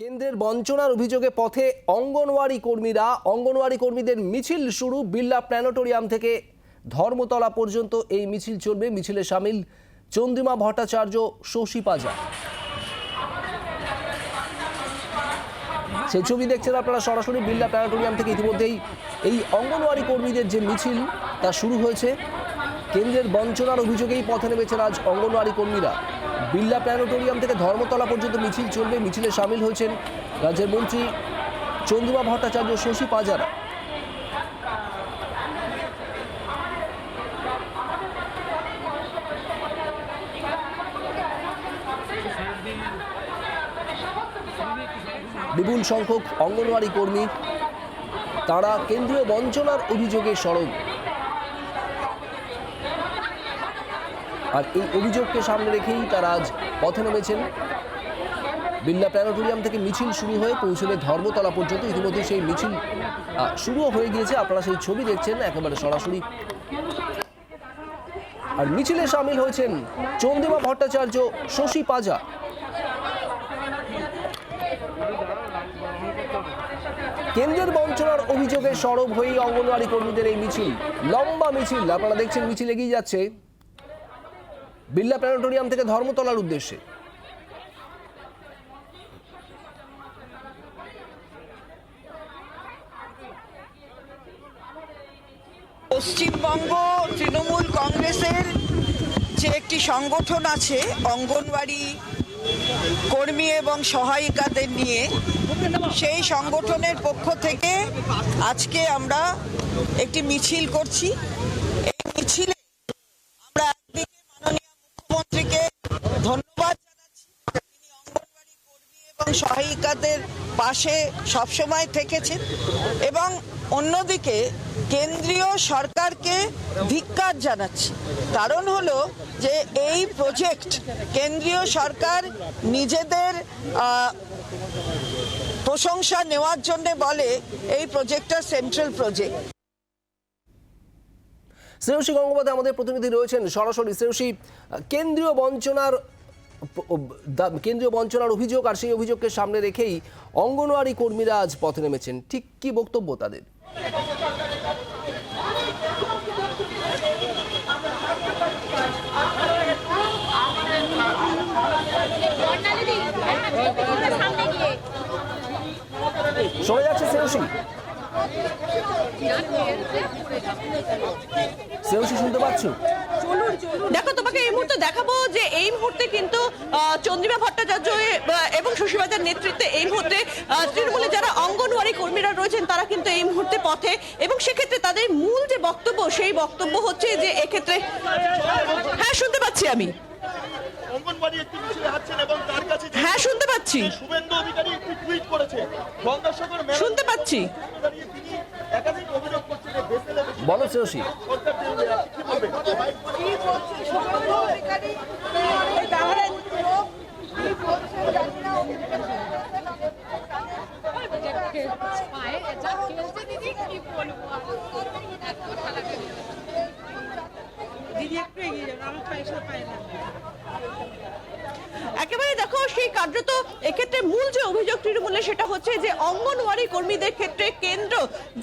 কেন্দ্রের বঞ্চনার অভিযোগে পথে অঙ্গনওয়াড়ি কর্মীরা, অঙ্গনওয়াড়ি কর্মীদের মিছিল শুরু বিড়লা প্ল্যানেটোরিয়াম থেকে। ধর্মতলা পর্যন্ত এই মিছিল চলবে। মিছিলে সামিল চন্দ্রিমা ভট্টাচার্য, শশী পাজা। সেই ছবি দেখছেন আপনারা সরাসরি বিড়লা প্ল্যানেটোরিয়াম থেকে। ইতিমধ্যেই এই অঙ্গনওয়াড়ি কর্মীদের যে মিছিল, তা শুরু হয়েছে। কেন্দ্রের বঞ্চনার অভিযোগেই পথে নেমেছেন আজ অঙ্গনওয়াড়ি কর্মীরা। বিড়লা প্ল্যানেটোরিয়াম থেকে ধর্মতলা পর্যন্ত মিছিল চলবে, মিছিলে সামিল হয়েছেন রাজ্যের মন্ত্রী চন্দ্রিমা ভট্টাচার্য, শশী পাজারা। বিপুল সংখ্যক অঙ্গনওয়াড়ি কর্মী, তারা কেন্দ্রীয় বঞ্চনার অভিযোগে সরব। আর এই অভিযোগকে সামনে রেখেই তারা আজ পথে নেমেছেন। বিড়লা প্ল্যানেটোরিয়াম থেকে মিছিল শুরু হয়ে পৌঁছবে ধর্মতলা পর্যন্ত ইতিমধ্যে সেই মিছিল শুরুও হয়ে গিয়েছে। আপনারা সেই ছবি দেখছেন, একেবারে সরাসরি। আর মিছিলে সামিল হয়েছেন চন্দ্রিমা ভট্টাচার্য, শশী পাজা। কেন্দ্রের বঞ্চনার অভিযোগে সরব হয়েই অঙ্গনওয়াড়ি কর্মীদের এই মিছিল, লম্বা মিছিল। আপনারা দেখছেন মিছিল এগিয়ে যাচ্ছে। বিড়লা প্ল্যানেটোরিয়াম থেকে ধর্মতলার উদ্দেশ্যে। পশ্চিমবঙ্গ তৃণমূল কংগ্রেসের যে একটি সংগঠন আছে, অঙ্গনওয়াড়ি কর্মী এবং সহায়িকাদের নিয়ে, সেই সংগঠনের পক্ষ থেকে আজকে আমরা একটি মিছিল করছি। এই মিছিলে সহায়িকাদের পাশে সবসময় থেকেছেন এবং অন্যদিকে কেন্দ্রীয় সরকারকে ধিক্কার জানাচ্ছি। কারণ হলো যে এই প্রজেক্ট কেন্দ্রীয় সরকার নিজেদের প্রশংসা নেওয়ার জন্য বলে এই প্রজেক্টটা সেন্ট্রাল প্রজেক্ট শ্রেয়সী গঙ্গোপাধ্যায় আমাদের প্রতিনিধি রয়েছেন। সরাসরি শ্রেয়সী, কেন্দ্রীয় বঞ্চনার কেন্দ্রীয় বঞ্চনার অভিযোগ আর সেই অভিযোগকে সামনে রেখেই অঙ্গনওয়াড়ি কর্মীরা আজ পথে নেমেছেন। ঠিক কি বক্তব্য তাদের? শোনা যাচ্ছে শ্রেয়সী। শ্রেয়সী শুনতে পাচ্ছ? দেখো তোমাকে এই মুহূর্তে দেখাবো যে এই মুহূর্তে কিন্তু চন্দ্রিমা ভট্টাচার্য এবং শশীবাজার নেতৃত্বে এই মুহূর্তে তৃণমূলে যারা অঙ্গনওয়াড়ি কর্মীরা রয়েছেন তারা কিন্তু এই মুহূর্তে পথে। এবং সেক্ষেত্রে তাদের মূল যে বক্তব্য সেই বক্তব্য হচ্ছে যে এক্ষেত্রে হ্যাঁ শুনতে পাচ্ছি আমি। হ্যাঁ শুনতে পাচ্ছি। শুভেন্দু অধিকারী একটি টুইট করেছে। গঙ্গাসাগর শুনতে পাচ্ছি দাঁড়িয়ে তিনি একাধিক অভিযোগ করছেন যে বেসেলে বলো শ্রেয়সী। দিদি একটু এগিয়ে যাবেন আমার পয়সা পায় না। একেবারে দেখো, সেই কার্যত এক্ষেত্রে মূল যে অভিযোগ তৃণমূলে সেটা হচ্ছে যে অঙ্গনওয়াড়ি কর্মীদের ক্ষেত্রে কেন্দ্র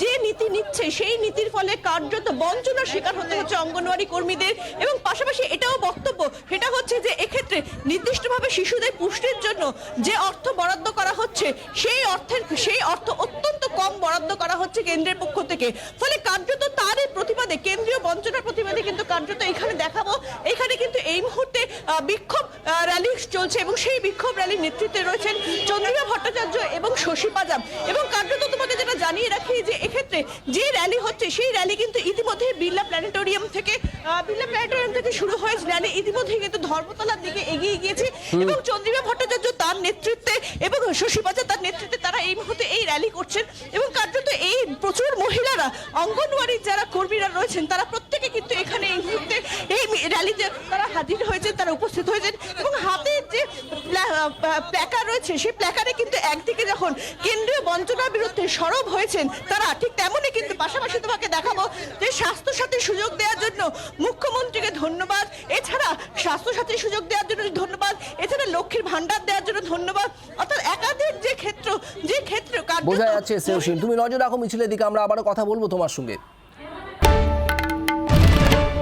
যে নীতি নিচ্ছে, সেই নীতির ফলে কার্যত বঞ্চনার শিকার হতে হচ্ছে অঙ্গনওয়াড়ি কর্মীদের। এবং পাশাপাশি এটাও বক্তব্য, সেটা হচ্ছে যে এক্ষেত্রে নির্দিষ্টভাবে শিশুদের পুষ্টির জন্য যে অর্থ বরাদ্দ করা হচ্ছে, সেই অর্থের, সেই অর্থ অত্যন্ত কম বরাদ্দ করা হচ্ছে কেন্দ্রের পক্ষ থেকে। ফলে কার্যত তারই প্রতিবাদে, কেন্দ্রীয় বঞ্চনার প্রতিবাদে কিন্তু কার্যত এখানে দেখাবো, এখানে কিন্তু এই মুহূর্তে বিক্ষোভ র্যালি চলছে এবং সেই বিক্ষোভ র্যালির নেতৃত্বে রয়েছেন চন্দ্রিমা ভট্টাচার্য এবং শশী পাজাম। এবং কার্যত তোমাকে যেটা জানিয়ে রাখি যে এক্ষেত্রে যে র্যালি হচ্ছে সেই র্যালি কিন্তু ইতিমধ্যে বিড়লা প্ল্যানেটোরিয়াম থেকে বিড়লা প্ল্যানেটোরিয়াম থেকে শুরু হয়েছে র্যালি ইতিমধ্যে কিন্তু ধর্মতলার দিকে এগিয়ে গিয়েছে। এবং চন্দ্রিমা ভট্টাচার্য তার নেতৃত্বে এবং শশী পাজাম তার নেতৃত্বে তারা এই মুহূর্তে এই র্যালি করছেন। এবং কার্যত এই প্রচুর মহিলারা অঙ্গনওয়াড়ির যারা কর্মীরা রয়েছেন তারা প্রত্যেকে কিন্তু এখানে এই মুহূর্তে এই র্যালিতে তারা হাজির হয়েছেন তারা উপস্থিত হয়েছেন এবং হাতে যে প্লা- প্ল্যাকার রয়েছে, সেই প্ল্যাকারে কিন্তু একদিকে যখন কেন্দ্রীয় বঞ্চনার বিরুদ্ধে সরব হয়েছেন তারা, ঠিক তেমনই কিন্তু পাশাপাশি তোমাকে দেখাবো যে স্বাস্থ্য সাথী সুযোগ দেওয়ার জন্য মুখ্যমন্ত্রীকে ধন্যবাদ, এছাড়া স্বাস্থ্য সাথী সুযোগ দেওয়ার জন্য ধন্যবাদ, এছাড়া লক্ষ্মীর ভাণ্ডার দেওয়ার জন্য ধন্যবাদ, অর্থাৎ একাধিক যে ক্ষেত্র যে ক্ষেত্র বোঝা যাচ্ছে তুমি নজর রাখো, মিছিলের দিকে আমরা আবারও কথা বলব তোমার সঙ্গে।